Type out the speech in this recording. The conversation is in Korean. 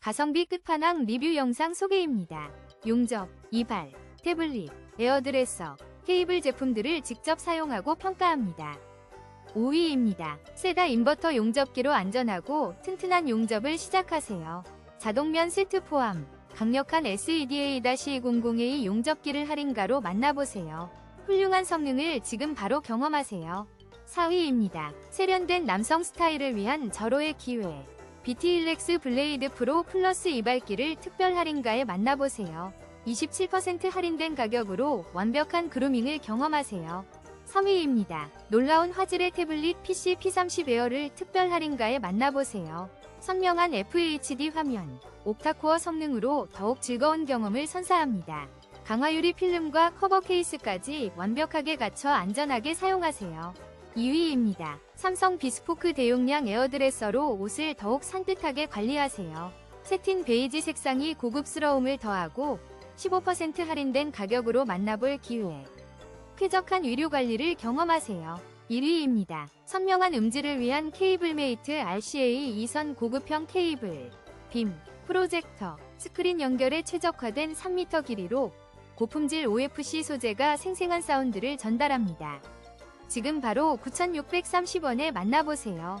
가성비 끝판왕 리뷰 영상 소개입니다. 용접, 이발, 태블릿, 에어드레서, 케이블 제품들을 직접 사용하고 평가합니다. 5위입니다. 세다 인버터 용접기로 안전하고 튼튼한 용접을 시작하세요. 자동면 세트 포함, 강력한 SEDA-20A 용접기를 할인가로 만나보세요. 훌륭한 성능을 지금 바로 경험하세요. 4위입니다. 세련된 남성 스타일을 위한 절호의 기회. BT일렉스 블레이드 프로 플러스 이발기를 특별 할인가에 만나보세요. 27% 할인된 가격으로 완벽한 그루밍을 경험하세요. 3위입니다. 놀라운 화질의 태블릿 PC P30 에어를 특별 할인가에 만나보세요. 선명한 FHD 화면, 옥타코어 성능으로 더욱 즐거운 경험을 선사합니다. 강화유리 필름과 커버 케이스까지 완벽하게 갖춰 안전하게 사용하세요. 2위입니다. 삼성 비스포크 대용량 에어드레서로 옷을 더욱 산뜻하게 관리하세요. 세틴 베이지 색상이 고급스러움을 더하고 15% 할인된 가격으로 만나볼 기회. 쾌적한 의류 관리를 경험하세요. 1위입니다. 선명한 음질을 위한 케이블메이트 RCA 2선 고급형 케이블, 빔, 프로젝터, 스크린 연결에 최적화된 3m 길이로 고품질 OFC 소재가 생생한 사운드를 전달합니다. 지금 바로 9,630원에 만나보세요.